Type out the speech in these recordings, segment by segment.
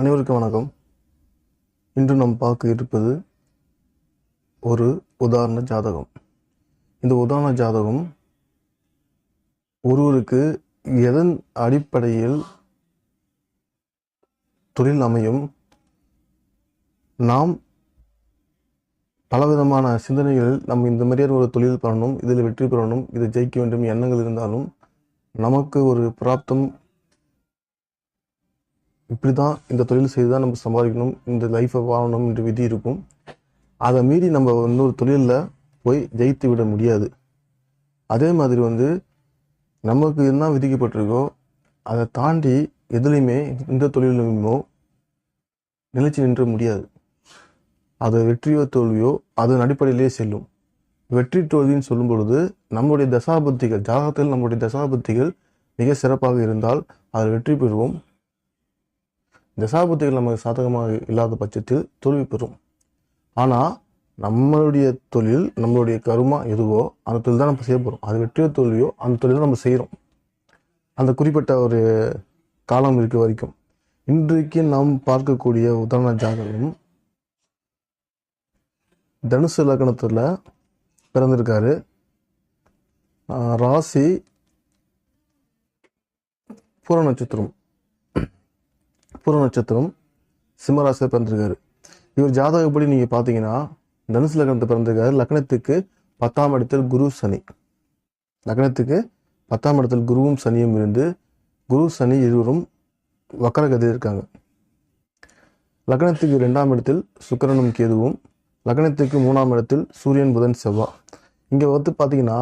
அனைவருக்கும் வணக்கம். இன்று நாம் பார்க்க இருப்பது ஒரு உதாரண ஜாதகம். இந்த உதாரண ஜாதகம் ஒருவருக்கு எதன் அடிப்படையில் தொழில் அமையும்? நாம் பலவிதமான சிந்தனைகளில் நம்ம இந்த மாதிரியான ஒரு தொழில் பண்ணணும் இதில் வெற்றி பெறணும் இதை ஜெயிக்க வேண்டும் எண்ணங்கள் இருந்தாலும் நமக்கு ஒரு பிராப்தம் இப்படி தான் இந்த தொழில் செய்து தான் நம்ம சம்பாதிக்கணும் இந்த லைஃப்பை வாழணும் என்று விதி இருக்கும். அதை மீறி நம்ம இன்னொரு தொழிலில் போய் ஜெயித்து விட முடியாது. அதே மாதிரி வந்து நமக்கு என்ன விதிக்கப்பட்டிருக்கோ அதை தாண்டி எதுலேயுமே இந்த தொழிலுமோ நிலைச்சு நின்ற முடியாது. அது வெற்றியோ தோல்வியோ அதன் அடிப்படையிலேயே செல்லும். வெற்றி தோல்வின்னு சொல்லும் பொழுது நம்முடைய தசாபக்திகள் ஜாதகத்தில் நம்முடைய தசாபக்திகள் மிக சிறப்பாக இருந்தால் அதில் வெற்றி பெறுவோம். தசாபுத்திகள் நமக்கு சாதகமாக இல்லாத பட்சத்தில் தோல்வி பெறும். ஆனால் நம்மளுடைய தொழில் நம்மளுடைய கருமா எதுவோ அந்த தொழில் தான் நம்ம செய்ய போகிறோம் அது வெற்றியோ தோல்வியோ அந்த தொழில் நம்ம செய்கிறோம் அந்த குறிப்பிட்ட ஒரு காலம் இருக்க வரைக்கும் இன்றைக்கு நாம் பார்க்கக்கூடிய உதாரண ஜாதகம் தனுசு லக்னத்தில் பிறந்திருக்காரு. ராசி பூர நட்சத்திரம். பூர நட்சத்திரம் சிம்மராசியில் பிறந்திருக்காரு. இவர் ஜாதகப்படி நீங்கள் பார்த்தீங்கன்னா தனுசு லக்னத்தை பிறந்திருக்காரு. லக்னத்துக்கு பத்தாம் இடத்தில் குரு சனி. லக்னத்துக்கு பத்தாம் இடத்தில் குருவும் சனியும் இருந்து குரு சனி இருவரும் வக்கரகதியில் இருக்காங்க. லக்னத்துக்கு ரெண்டாம் இடத்தில் சுக்கரனும் கேதுவும் லக்னத்துக்கு மூணாம் இடத்தில் சூரியன் புதன் செவ்வாய் இங்கே வந்து பார்த்தீங்கன்னா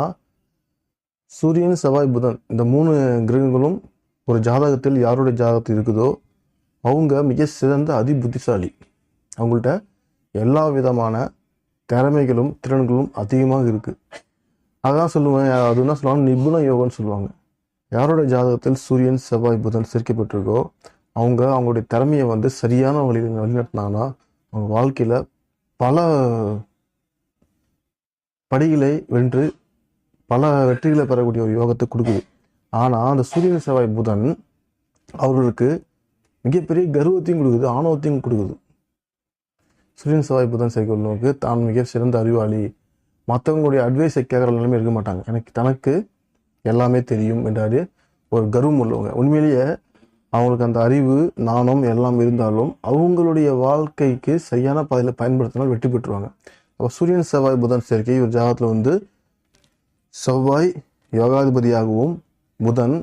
சூரியன் செவ்வாய் புதன் இந்த மூணு கிரகங்களும் ஒரு ஜாதகத்தில் யாருடைய ஜாதகத்தில் இருக்குதோ அவங்க மிக சிறந்த அதி புத்திசாலி அவங்கள்ட்ட எல்லா விதமான திறமைகளும் திறன்களும் அதிகமாக இருக்குது அதான் சொல்லுவேன் அது என்ன சொல்லுவாங்க நிபுண யோகம்னு சொல்லுவாங்க. யாரோட ஜாதகத்தில் சூரியன் செவ்வாய் புதன் சேர்க்கப்பட்டிருக்கோ அவங்க அவங்களுடைய திறமையை வந்து சரியான வழியில் வழிநடத்தினாங்கன்னா அவங்க வாழ்க்கையில் பல படிகளை வென்று பல வெற்றிகளை பெறக்கூடிய ஒரு யோகத்தை கொடுக்குது. ஆனால் அந்த சூரியன் செவ்வாய் புதன் அவர்களுக்கு மிகப்பெரிய கர்வத்தையும் கொடுக்குது ஆணவத்தையும் கொடுக்குது. சூரியன் செவ்வாய் புதன் சேர்க்கிறவங்களுக்கு தான் மிக சிறந்த அறிவாளி. மற்றவங்களுடைய அட்வைஸை கேட்குற நிலைமை இருக்க மாட்டாங்க. எனக்கு தனக்கு எல்லாமே தெரியும் என்றாரு ஒரு கர்வம் உள்ளவங்க. உண்மையிலேயே அவங்களுக்கு அந்த அறிவு நாணம் எல்லாம் இருந்தாலும் அவங்களுடைய வாழ்க்கைக்கு சரியான பாதையில் பயன்படுத்தினால் வெற்றி பெற்றுவாங்க அப்போ சூரியன் செவ்வாய் புதன் சேர்க்கை ஒரு ஜாதகத்தில் வந்து செவ்வாய் யோகாதிபதியாகவும் புதன்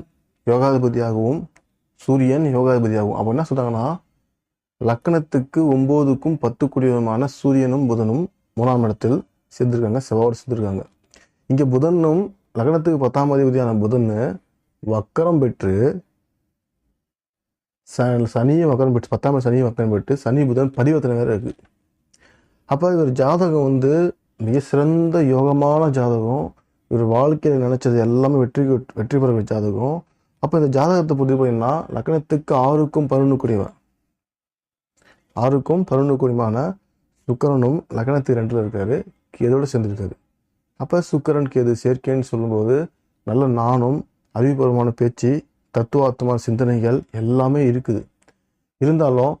யோகாதிபதியாகவும் சூரியன் யோகாதிபதியாகவும் அப்போ என்ன சொல்கிறாங்கன்னா லக்கணத்துக்கு ஒம்போதுக்கும் பத்துக்குரியமான சூரியனும் புதனும் மூணாம் இடத்தில் சேர்ந்துருக்காங்க. செவ்வாயோடு சேர்ந்துருக்காங்க. இங்கே புதனும் லக்னத்துக்கு பத்தாம் அதிபதியான புதன் வக்கரம் பெற்று ச- சனியும் வக்கரம் பெற்று பத்தாம் சனியும் வக்கரம் பெற்று சனி புதன் பரிவர்த்தனை வேறு இருக்குது அப்போ இவர் ஜாதகம் வந்து மிக சிறந்த யோகமான ஜாதகம். இவர் வாழ்க்கையில் நினச்சது எல்லாமே வெற்றி வெற்றி பெற ஜாதகம். அப்போ இந்த ஜாதகத்தை பொறுத்து பார்த்தீங்கன்னா லக்னத்துக்கு ஆறுக்கும் பருணுக்குரியவன் ஆறுக்கும் பருணுக்குரியமான சுக்கரனும் லக்னத்துக்கு ரெண்டில் இருக்காரு கேதோடு சேர்ந்துருக்காரு அப்போ சுக்கரன் கேது சேர்க்கைன்னு சொல்லும்போது நல்ல நானும் அறிவுபூர்வமான பேச்சு தத்துவார்த்தமான சிந்தனைகள் எல்லாமே இருக்குது. இருந்தாலும்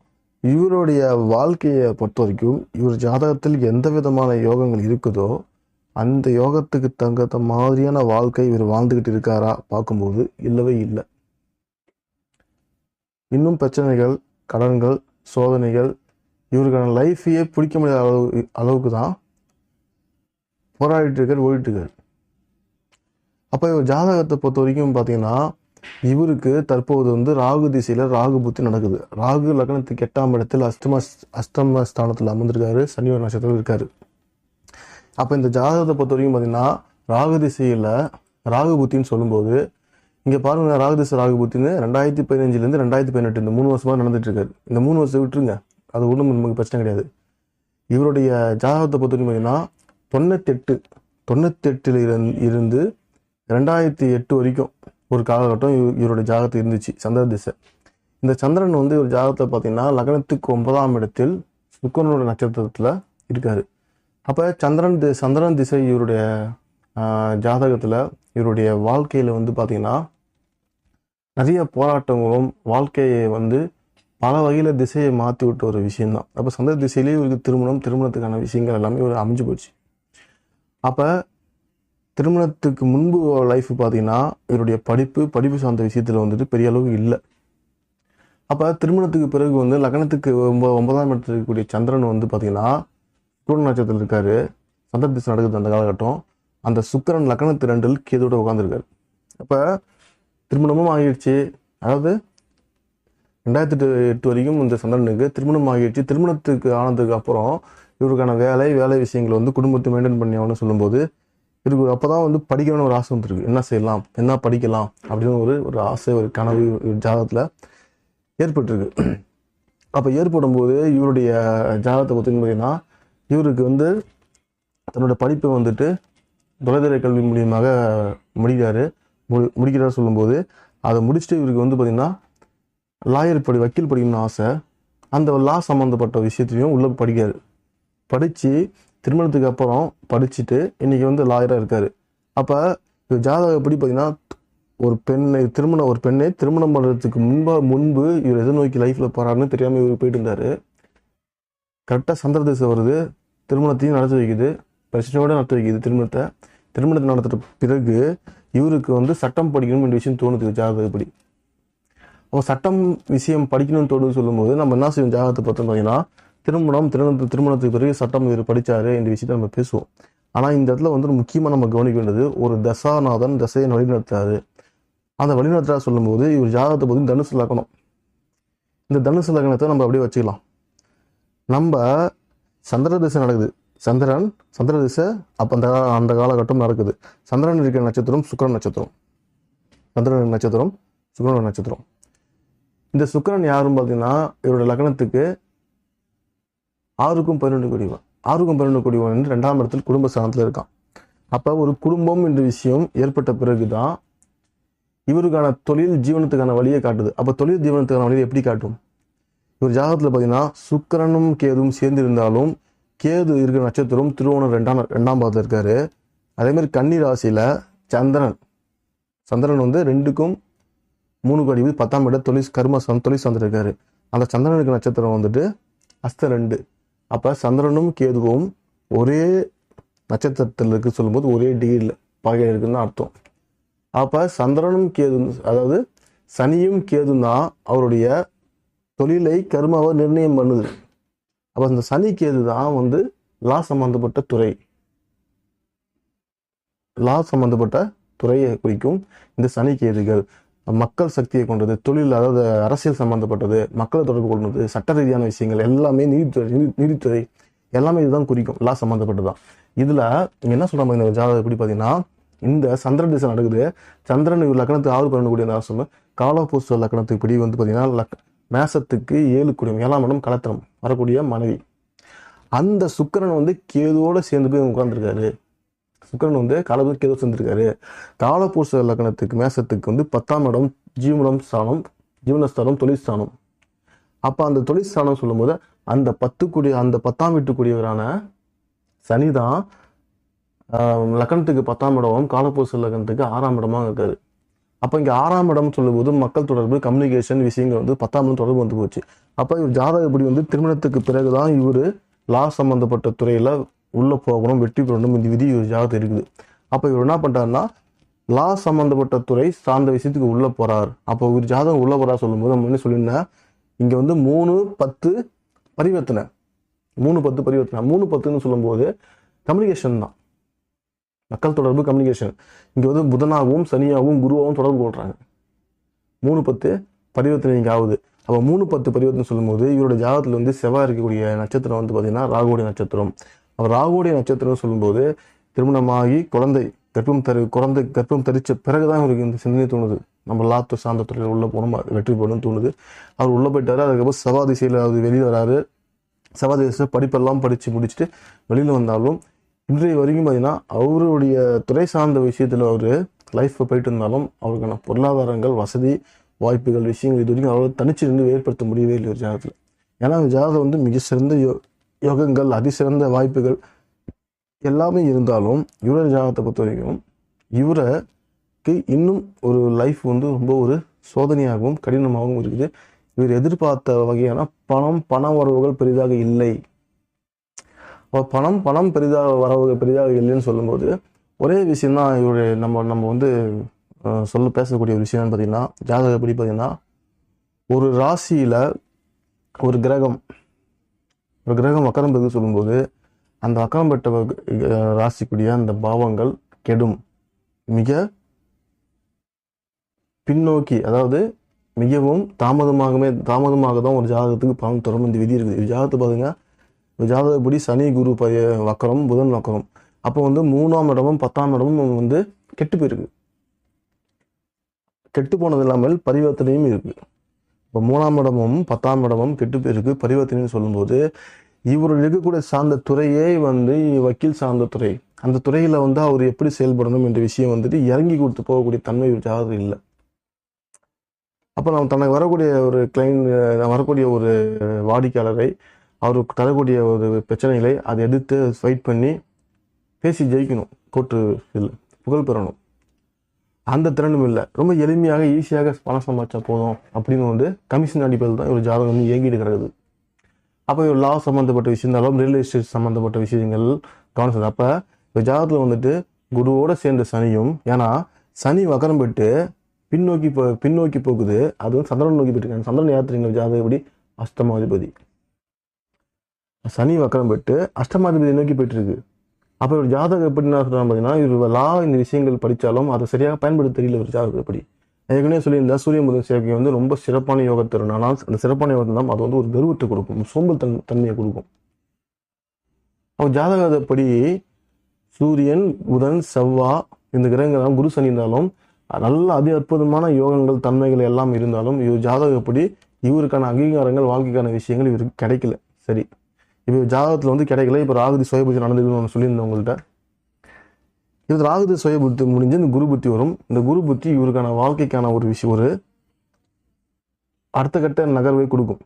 இவருடைய வாழ்க்கையை பொறுத்த வரைக்கும் இவர் ஜாதகத்தில் எந்த விதமான யோகங்கள் இருக்குதோ அந்த யோகத்துக்கு தகுந்த மாதிரியான வாழ்க்கை இவர் வாழ்ந்துக்கிட்டு இருக்காரா பார்க்கும்போது இல்லவே இல்லை. இன்னும் பிரச்சனைகள் கடன்கள் சோதனைகள் இவருக்கான லைஃபையே பிடிக்க முடியாத அளவு அளவுக்கு தான் போராடிட்டு இருக்கார் ஓடிட்டு இருக்கார். அப்போ இவர் ஜாதகத்தை பொறுத்த வரைக்கும் பார்த்தீங்கன்னா இவருக்கு தற்போது வந்து ராகு திசையில் ராகு புத்தி நடக்குது. ராகு லக்னத்துக்கு எட்டாம் இடத்தில் அஷ்டம அஷ்டம ஸ்தானத்தில் அமர்ந்திருக்காரு சனிவர் நட்சத்திரம் இருக்காரு. அப்போ இந்த ஜாதகத்தை பொறுத்த வரைக்கும் பார்த்தீங்கன்னா ராகு திசையில் ராகு புத்தின்னு சொல்லும்போது இங்கே பாருங்க ராகு திசை ராகு புத்தின்னு ரெண்டாயிரத்தி பதினஞ்சுலேருந்து ரெண்டாயிரத்தி பதினெட்டு இந்த மூணு வருஷமாக நடந்துட்டு இருக்காரு இந்த மூணு வருஷம் விட்டுருங்க. அது ஒன்றும் நமக்கு பிரச்சனை கிடையாது. இவருடைய ஜாதகத்தை பொறுத்த வரைக்கும் பார்த்தீங்கன்னா தொண்ணூத்தெட்டு தொண்ணூத்தெட்டில் இருந்து இருந்து ரெண்டாயிரத்தி எட்டு வரைக்கும் ஒரு காலகட்டம் இவருடைய ஜாதகத்தில் இருந்துச்சு சந்திர திசை. இந்த சந்திரன் வந்து ஒரு ஜாதகத்தை பார்த்தீங்கன்னா லக்னத்துக்கு ஒன்பதாம் இடத்தில் சுக்கரனோட நட்சத்திரத்தில் இருக்காரு. அப்போ சந்திரன் தி சந்திரன் திசை இவருடைய ஜாதகத்தில் இவருடைய வாழ்க்கையில் வந்து பார்த்திங்கன்னா நிறைய போராட்டங்களும் வாழ்க்கையை வந்து பல வகையில் திசையை மாற்றி விட்ட ஒரு விஷயந்தான் அப்போ சந்திர திசையிலேயே இவருக்கு திருமணம் திருமணத்துக்கான விஷயங்கள் எல்லாமே ஒரு அமைஞ்சு போச்சு. அப்போ திருமணத்துக்கு முன்பு லைஃப் பார்த்திங்கன்னா இவருடைய படிப்பு படிப்பு சார்ந்த விஷயத்தில் வந்துட்டு பெரிய அளவுக்கு இல்லை. அப்போ திருமணத்துக்கு பிறகு வந்து லக்னத்துக்கு ஒன்ப ஒன்பதாம் இடத்துல இருக்கக்கூடிய சந்திரன் வந்து பார்த்திங்கன்னா சுக்கரன் நட்சத்திரத்தில் இருக்காரு. சந்திரதிசை நடக்குது அந்த காலகட்டம். அந்த சுக்கரன் லக்னத்து ரெண்டில் கேதுவோட உட்காந்துருக்காரு அப்போ திருமணமும் ஆகிடுச்சு. அதாவது ரெண்டாயிரத்தி எட்டு எட்டு வரைக்கும் இந்த சந்திரனுக்கு திருமணம் ஆகிடுச்சு. திருமணத்துக்கு ஆனதுக்கு அப்புறம் இவருக்கான வேலை வேலை விஷயங்கள் வந்து குடும்பத்தை மெயின்டைன் பண்ணி ஆகணும்னு சொல்லும்போது இவருக்கு அப்போ தான் வந்து படிக்கணும்னு ஒரு ஆசை வந்துருக்கு. என்ன செய்யலாம்? என்ன படிக்கலாம்? அப்படின்னு ஒரு ஒரு ஆசை ஒரு கனவு ஜாதகத்தில் ஏற்பட்டிருக்கு. அப்போ ஏற்படும் போது இவருடைய ஜாதகத்தை பார்த்தீங்கன்னு பார்த்தீங்கன்னா இவருக்கு வந்து தன்னோட படிப்பை வந்துட்டு தொலைதூர கல்வி மூலியமாக முடிக்கிறாரு. முடி முடிக்கிறார் சொல்லும்போது அதை முடிச்சுட்டு இவருக்கு வந்து பார்த்திங்கன்னா லாயர் படி வக்கீல் படிக்கணும்னு ஆசை. அந்த லா சம்மந்தப்பட்ட விஷயத்தையும் உள்ளே படிக்காரு படித்து திருமணத்துக்கு அப்புறம் படிச்சுட்டு இன்னைக்கு வந்து லாயராக இருக்கார். அப்போ இது ஜாதகப்படி பார்த்தீங்கன்னா ஒரு பெண்ணை திருமணம் ஒரு பெண்ணை திருமணம் பண்ணுறதுக்கு முன்பாக முன்பு இவர் எதை நோக்கி லைஃப்பில் போகிறாருன்னு தெரியாமல் இவர் போயிட்டு இருந்தார். கரெக்டாக சந்திர திசை வருது. திருமணத்தையும் நடத்தி வைக்குது. பிரச்சனையோடு நடத்தி வைக்குது திருமணத்தை. திருமணத்தை நடத்துகிற பிறகு இவருக்கு வந்து சட்டம் படிக்கணும் என்ற விஷயம் தோணுது. ஜாதகப்படி. அப்போ சட்டம் விஷயம் படிக்கணும்னு தோணுது சொல்லும்போது நம்ம என்ன செய்வோம்? ஜாதகத்தை பார்த்தோம் பார்த்தீங்கன்னா திருமணம் திருமணத்து திருமணத்துக்கு பிறகு சட்டம் இவர் படிச்சாரு இந்த விஷயத்தை நம்ம பேசுவோம். ஆனால் இந்த இடத்துல வந்து முக்கியமாக நம்ம கவனிக்க வேண்டியது ஒரு தசாநாதன் தசையை வழிநடத்துறாரு. அந்த வழிநடத்துறா சொல்லும்போது இவர் ஜாதகத்தை பற்றி தனுசு லக்கணம். இந்த தனுசு லக்கணத்தை நம்ம அப்படியே வச்சுக்கலாம். நம்ம சந்திர திசை நடக்குது. சந்திரன் சந்திர திசை அப்போ அந்த அந்த காலகட்டம் நடக்குது. சந்திரன் இருக்கிற நட்சத்திரம் சுக்கரன் நட்சத்திரம். சந்திரன் நட்சத்திரம் சுக்கரன் நட்சத்திரம். இந்த சுக்கிரன் யாருன்னு பார்த்தீங்கன்னா இவரோட லக்னத்துக்கு ஆறுக்கும் பன்னெண்டு குடிவன். ஆறுக்கும் பன்னெண்டு குடிவன் என்று ரெண்டாம் இடத்தில் குடும்ப ஸ்தானத்தில் இருக்கான். அப்போ ஒரு குடும்பம் என்ற விஷயம் ஏற்பட்ட பிறகு தான் இவருக்கான தொழில் ஜீவனத்துக்கான வழியை காட்டுது. அப்போ தொழில் ஜீவனத்துக்கான வழியை எப்படி காட்டும்? இவர் ஜாதகத்தில் பார்த்தீங்கன்னா சுக்கிரனும் கேதுவும் சேர்ந்து இருந்தாலும் கேது இருக்கிற நட்சத்திரம் திருவோணம் ரெண்டாம் ரெண்டாம் பாதத்தில் இருக்காரு. அதேமாதிரி கன்னி ராசியில் சந்திரன். சந்திரன் வந்து ரெண்டுக்கும் மூணு கோடி பத்தாம் இடம் தொழில் கர்ம சந் தொழில் சந்திருக்காரு அந்த சந்திரனுக்கு நட்சத்திரம் வந்துட்டு அஸ்த ரெண்டு. அப்போ சந்திரனும் கேதுவும் ஒரே நட்சத்திரத்தில் இருக்கு சொல்லும்போது ஒரே டிகிரியில் பகை இருக்குன்னு அர்த்தம். அப்போ சந்திரனும் கேது அதாவது சனியும் கேதுன்னா அவருடைய தொழிலை கர்மாவை நிர்ணயம் பண்ணுது. அப்போ அந்த சனி கேது தான் வந்து லா சம்பந்தப்பட்ட துறை. லா சம்பந்தப்பட்ட துறையை குறிக்கும் இந்த சனி கேதுகள். மக்கள் சக்தியை கொண்டது தொழில் அதாவது அரசியல் சம்பந்தப்பட்டது மக்களை தொடர்பு கொண்டது சட்ட ரீதியான விஷயங்கள் எல்லாமே நீதித்துறை நீதித்துறை எல்லாமே இதுதான் குறிக்கும் லா சம்பந்தப்பட்டதுதான் தான் இதில் என்ன சொல்றாங்க இந்த ஜாதகம் எப்படி பார்த்தீங்கன்னா இந்த சந்திரன் திசை நடக்குது. சந்திரன் லக்னத்துக்கு ஆறு பண்ணக்கூடிய அந்த அரசு காலபூச லக்னத்துக்கு இப்படி வந்து பார்த்தீங்கன்னா லக் மேசத்துக்கு ஏழு குடியும் ஏழாம் இடம் கலத்திரம் வரக்கூடிய மனைவி. அந்த சுக்கிரன் வந்து கேதுவோட சேர்ந்து போய் உட்கார்ந்துருக்காரு. சுக்கிரன் வந்து காலபூர் கேது சேர்ந்துருக்காரு. காலபூச லக்னத்துக்கு மேசத்துக்கு வந்து பத்தாம் இடம் ஜீவனம் ஸ்தானம் ஜீவனஸ்தானம் தொழிற்சானம் அப்போ அந்த தொழிற்சானம் சொல்லும்போது அந்த பத்து குடி அந்த பத்தாம் வீட்டுக்குரியவரான சனி தான் லக்னத்துக்கு பத்தாம் இடமும் காலபூச லக்னத்துக்கு ஆறாம் இடமாக இருக்காரு. அப்போ இங்கே ஆறாம் இடம் சொல்லும்போது மக்கள் தொடர்பு கம்யூனிகேஷன் விஷயங்கள் வந்து பத்தாம் இடம் தொடர்பு வந்து போச்சு. அப்போ இவர் ஜாதகப்படி வந்து திருமணத்துக்கு பிறகு தான் இவர் லா சம்மந்தப்பட்ட துறையில் உள்ளே போகணும் வெற்றி பெறணும் இந்த விதி இவர் ஜாதகம் இருக்குது. அப்போ இவர் என்ன பண்ணுறாருன்னா லா சம்மந்தப்பட்ட துறை சார்ந்த விஷயத்துக்கு உள்ளே போகிறார் அப்போ இவர் ஜாதகம் உள்ளே போகிறார் சொல்லும்போது நம்ம என்ன சொல்லியிருந்தேன் இங்கே வந்து மூணு பத்து பரிவர்த்தனை. மூணு பத்து பரிவர்த்தனை. மூணு பத்துன்னு சொல்லும்போது கம்யூனிகேஷன் தான். மக்கள் தொடர்பு கம்யூனிகேஷன் இங்கே வந்து புதனாகவும் சனியாகவும் குருவாகவும் தொடர்பு கொள்கிறாங்க மூணு பத்து பரிவர்த்தனை இங்கே ஆகுது. அப்போ மூணு பத்து பரிவர்த்தனை சொல்லும்போது இவரோட ஜாதகத்தில் வந்து செவ்வாய் இருக்கக்கூடிய நட்சத்திரம் வந்து பார்த்தீங்கன்னா ராகுடைய நட்சத்திரம். அப்போ ராகுடைய நட்சத்திரம் சொல்லும்போது திருமணமாகி குழந்தை கர்ப்பம் தரு குழந்தை கர்ப்பம் பிறகு தான் இவருக்கு இந்த சிந்தனை தோணுது. நம்ம லாத்து சார்ந்த துறையில் உள்ளே போகணும் வெற்றி பெறணும்னு தோணுது. அவர் உள்ளே போயிட்டார் அதுக்கப்புறம் செவ்வாய் திசையில் அவர் வெளியில் வராரு. செவ்வாய் திசை படிப்பெல்லாம் படித்து முடிச்சுட்டு வெளியில் வந்தாலும் இன்றைய வரைக்கும் பார்த்தீங்கன்னா அவருடைய துறை சார்ந்த விஷயத்தில் அவர் லைஃப்பை போயிட்டு இருந்தாலும் அவருக்கான பொருளாதாரங்கள் வசதி வாய்ப்புகள் விஷயங்கள் இது வரைக்கும் அவரால் தனிச்சு நின்று ஏற்படுத்த முடியவே இல்லை ஒரு ஜாதகத்தில். ஏன்னா அந்த ஜாதகம் வந்து மிக சிறந்த யோ யோகங்கள் அதிசிறந்த வாய்ப்புகள் எல்லாமே இருந்தாலும் இவரோட ஜாதகத்தை பொறுத்த வரைக்கும் இவருக்கு இன்னும் ஒரு லைஃப் வந்து ரொம்ப ஒரு சோதனையாகவும் கடினமாகவும் இருக்குது. இவர் எதிர்பார்த்த வகையான பணம் பண உறவுகள் பெரிதாக இல்லை. பணம் பணம் பெரிதாக வரவு பெரிதாக இல்லைன்னு சொல்லும்போது ஒரே விஷயந்தான் இவருடைய நம்ம நம்ம வந்து சொல்ல பேசக்கூடிய ஒரு விஷயம்னு பார்த்தீங்கன்னா ஜாதகப்படி பார்த்தீங்கன்னா ஒரு ராசியில் ஒரு கிரகம் ஒரு கிரகம் வக்கரம் பெற்று சொல்லும்போது அந்த வக்கரம் பெற்ற ராசிக்குரிய அந்த பாவங்கள் கெடும். மிக பின்னோக்கி அதாவது மிகவும் தாமதமாகவே தாமதமாக தான் ஒரு ஜாதகத்துக்கு பணம் தரும் இந்த விதி இருக்குது. ஜாதகத்தை பார்த்தீங்கன்னா ஜாதகப்படி சனி குரு பய வக்கரம் புதன் வக்கரம். அப்போ வந்து மூணாம் இடமும் பத்தாம் இடமும் வந்து கெட்டு போயிருக்கு. கெட்டு போனது இல்லாமல் பரிவர்த்தனையும் இருக்கு. இப்போ மூணாம் இடமும் பத்தாம் இடமும் கெட்டு போயிருக்கு. பரிவர்த்தனைன்னு சொல்லும்போது இவர் இருக்கக்கூடிய சார்ந்த துறையே வந்து வக்கீல் சார்ந்த துறை. அந்த துறையில வந்து அவர் எப்படி செயல்படணும் என்ற விஷயம் வந்துட்டு இறங்கி கொடுத்து போகக்கூடிய தன்மை ஜாதகம் இல்லை. அப்போ நம்ம தனக்கு வரக்கூடிய ஒரு கிளைண்ட் வரக்கூடிய ஒரு வாடிக்கையாளரை அவருக்கு தரக்கூடிய ஒரு பிரச்சனைகளை அதை எதிர்த்து ஃபைட் பண்ணி பேசி ஜெயிக்கணும். கோர்ட்டு இதில் புகழ் பெறணும். அந்த திறனும் இல்லை. ரொம்ப எளிமையாக ஈஸியாக பணம் சம்பாதிச்சா போதும் அப்படின்னு வந்து கமிஷன் அடிப்படையில் தான் ஒரு ஜாதகம் வந்து இயங்கிட்டு கிடக்குது. அப்போ ஒரு லா சம்மந்தப்பட்ட விஷயம் ரியல் எஸ்டேட் சம்மந்தப்பட்ட விஷயங்கள் கவனிச்சது அப்போ இந்த ஜாதகத்தில் வந்துட்டு குருவோடு சேர்ந்த சனியும் ஏன்னா சனி வக்கரம் பெற்று பின்னோக்கி போ பின்னோக்கி போகுது. அது வந்து சந்திரன் நோக்கி போயிட்டு சந்திரன் யாத்திரைங்க ஜாதகப்படி அஷ்டமாதிபதி. சனி வக்கரம் பெற்று அஷ்டமாதிபதி நோக்கி போயிட்டு இருக்கு அப்போ ஒரு ஜாதகம் எப்படி என்ன பார்த்தீங்கன்னா இவர் லா இந்த விஷயங்கள் படித்தாலும் அதை சரியாக பயன்படுத்த தெரியல ஒரு ஜாதகம் எப்படி ஏற்கனவே சொல்லியிருந்தா சூரிய முதல் சேர்க்கை வந்து ரொம்ப சிறப்பான யோகத்திறன் ஆனால் அந்த சிறப்பான யோகத்தை தான் அது வந்து ஒரு கர்வத்தை கொடுக்கும் சோம்பல் தன் தன்மையை கொடுக்கும். அவர் ஜாதகப்படி சூரியன் புதன் செவ்வா இந்த கிரகங்கள்லாம் குரு சனி இருந்தாலும் நல்ல அதி அற்புதமான யோகங்கள் தன்மைகள் எல்லாம் இருந்தாலும் இவர் ஜாதகப்படி இவருக்கான அங்கீகாரங்கள் வாழ்க்கைக்கான விஷயங்கள் இவருக்கு கிடைக்கல. சரி. இப்போ ஜாதகத்தில் வந்து கிடைக்கல. இப்போ ராகுதி சுயபுத்தி நடந்துக்கணும்னு ஒன்று சொல்லியிருந்தேன் உங்கள்கிட்ட. இது ராகுதி சுயபுத்தி முடிஞ்சு இந்த குரு புத்தி வரும். இந்த குரு புத்தி இவருக்கான வாழ்க்கைக்கான ஒரு விஷயம் ஒரு அடுத்த கட்ட நகர்வை கொடுக்கும்.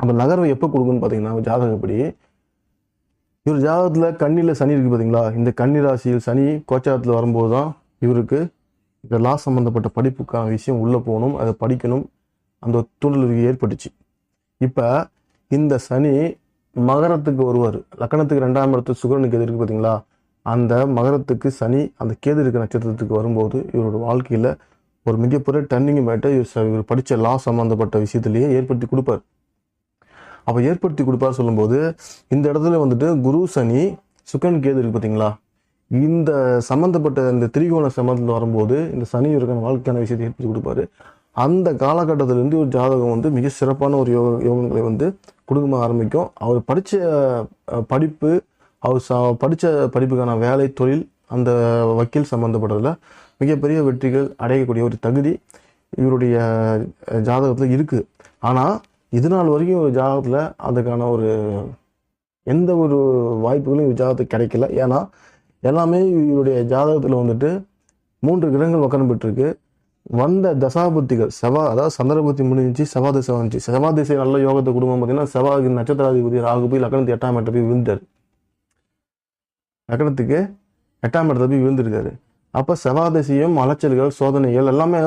அந்த நகர்வை எப்போ கொடுக்கும்னு பார்த்தீங்கன்னா ஜாதகப்படி இவர் ஜாதகத்தில் கண்ணியில் சனி இருக்குது பார்த்தீங்களா இந்த கன்னி ராசியில் சனி கோச்சாரத்தில் வரும்போது தான் இவருக்கு இந்த லா சம்மந்தப்பட்ட படிப்புக்கான விஷயம் உள்ளே போகணும் அதை படிக்கணும். அந்த தூண்டல் ஏற்பட்டுச்சு. இப்போ இந்த சனி மகரத்துக்கு வருவார் லக்கணத்துக்கு ரெண்டாம் இடத்து சுகரனுக்கு எது இருக்குது பார்த்தீங்களா? அந்த மகரத்துக்கு சனி அந்த கேது இருக்க நட்சத்திரத்துக்கு வரும்போது இவரோட வாழ்க்கையில் ஒரு மிகப்பெரிய டர்னிங் மேட்டை இவர் ச- இவர் படித்த லா சம்மந்தப்பட்ட விஷயத்திலேயே ஏற்படுத்தி கொடுப்பார். அப்போ ஏற்படுத்தி கொடுப்பார் சொல்லும்போது இந்த இடத்துல வந்துட்டு குரு சனி சுக்கன் கேது இருக்குது பார்த்தீங்களா? இந்த சம்மந்தப்பட்ட இந்த திரிகோண சம்மந்தத்தில் வரும்போது இந்த சனி இருக்கான வாழ்க்கையான விஷயத்தை ஏற்படுத்தி கொடுப்பாரு. அந்த காலகட்டத்திலேருந்து ஒரு ஜாதகம் வந்து மிக சிறப்பான ஒரு யோக யோகங்களை வந்து கொடுக்க ஆரம்பிக்கும். அவர் படித்த படிப்பு அவர் ச படித்த படிப்புக்கான வேலை தொழில் அந்த வக்கீல் சம்மந்தப்பட்டதில் மிகப்பெரிய வெற்றிகள் அடையக்கூடிய ஒரு தகுதி இவருடைய ஜாதகத்தில் இருக்குது ஆனால் இது நாள் வரைக்கும் ஒரு ஜாதகத்தில் அதுக்கான ஒரு எந்த ஒரு வாய்ப்புகளும் இவர் ஜாதகத்துக்கு கிடைக்கல. ஏன்னா எல்லாமே இவருடைய ஜாதகத்தில் வந்துட்டு மூன்று கிரகங்கள் வக்கரம் பெற்றிருக்கு. வந்த தசாபுத்திகள் செவா அதாவது சந்திரபுத்தி முடிஞ்சிச்சு செவ்வா திசை வந்துச்சு. செவ்வா திசை நல்ல யோகத்தை குடும்பம் பார்த்தீங்கன்னா செவ்வாய்க்கு நட்சத்திராதிபதி ராகு போய் லக்னத்து எட்டாம் இடத்துல போய் விழுந்தார் லக்னத்துக்கு எட்டாம் இடத்துல போய் விழுந்திருக்காரு. அப்போ செவ்வாதிசையும் அலைச்சல்கள் சோதனைகள் எல்லாமே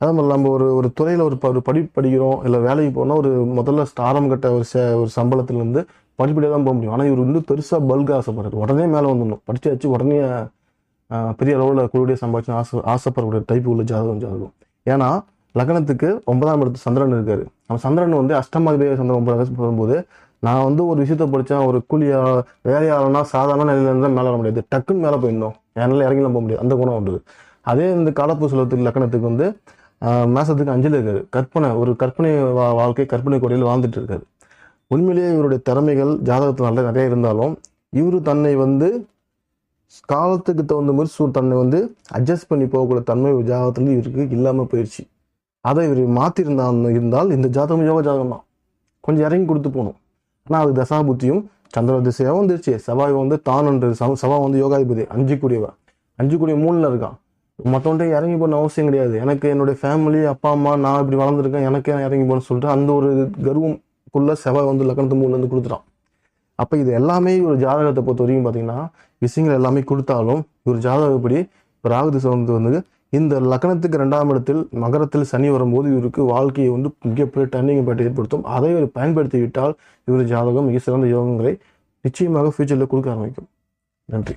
அதாவது நம்ம ஒரு ஒரு துறையில் ஒரு ப- ஒரு படிப்பு படிக்கிறோம் இல்லை வேலைக்கு போனால் ஒரு முதல்ல ஸ்டாரம் கட்ட ஒரு ச ஒரு சம்பளத்துலேருந்து படிப்படியாக தான் போக முடியும். ஆனால் இவர் வந்து பெருசாக பல்க ஆசைப்படுறாரு. உடனே மேலே வந்துடணும். படித்தாச்சு உடனே பெரிய அளவில் குழுடைய சம்பாதிச்சு ஆசை ஆசைப்படக்கூடிய டைப் உள்ள ஜாதகம் ஜாதகம். ஏன்னா லக்னத்துக்கு ஒன்பதாம் இடத்து சந்திரன் இருக்காரு. நம்ம சந்திரன் வந்து அஷ்டமாதிபதி சந்திரன் ஒன்பதாம் போகும்போது நான் வந்து ஒரு விஷயத்த படித்தேன் ஒரு கூலியா வேலையாளனா சாதாரண நிலையில இருந்தால் மேலே வர முடியாது. டக்குன்னு மேலே போயிடணும். என்னால் இறங்கிலாம் போக முடியாது. அந்த குணம் உண்டு அதே இந்த காலப்பு சுலத்துக்கு லக்கணத்துக்கு வந்து மாதத்துக்கு மேசத்துக்கு அஞ்சல் இருக்காரு. கற்பனை ஒரு கற்பனை வா- வாழ்க்கை கற்பனை கொடையில் வாழ்ந்துட்டு இருக்காரு. உண்மையிலேயே இவருடைய திறமைகள் ஜாதகத்தில் நல்ல நிறைய இருந்தாலும் இவர் தன்னை வந்து காலத்துக்கு தகுந்த மாதிரி சூ தன்னை வந்து அட்ஜஸ்ட் பண்ணி போகக்கூடிய தன்மை ஒரு இருக்குது இவருக்கு இல்லாமல் போயிடுச்சு அதை இவர் மாற்றிருந்தான் இருந்தால் இந்த ஜாதகம் யோக ஜாதகம் தான். கொஞ்சம் இறங்கி கொடுத்து போகணும். ஆனால் அது தசாபுத்தியும் சந்திர திசையாகவும் வந்துருச்சு. செவ்வாய் வந்து தானன்றது சவ செவ்வாய் வந்து யோகாதிபதி அஞ்சு கூடியவன் அஞ்சு கூடிய மூணில் இருக்கான். மற்றவன்ட்ட இறங்கி போன அவசியம் கிடையாது. எனக்கு என்னுடைய ஃபேமிலி அப்பா அம்மா நான் இப்படி வளர்ந்துருக்கேன் எனக்கே இறங்கி போகணும்னு சொல்லிட்டு அந்த ஒரு கர்வம்குள்ள செவ்வாய் வந்து லக்கணத்து மூணுலேருந்து கொடுத்துட்டான். அப்போ இது எல்லாமே ஒரு ஜாதகத்தை பொறுத்த வரைக்கும் பார்த்தீங்கன்னா விஷயங்கள் எல்லாமே கொடுத்தாலும் ஒரு ஜாதகப்படி இப்போ ராகு திசை வந்து வந்து இந்த லக்னத்துக்கு ரெண்டாம் இடத்தில் மகரத்தில் சனி வரும்போது இவருக்கு வாழ்க்கையை வந்து மிகப்பெரிய டர்னிங் பாயிண்ட் ஏற்படுத்தும். அதை இவர் பயன்படுத்தி விட்டால் இவர் ஜாதகம் மிக சிறந்த யோகங்களை நிச்சயமாக ஃபியூச்சரில் கொடுக்க ஆரம்பிக்கும். நன்றி.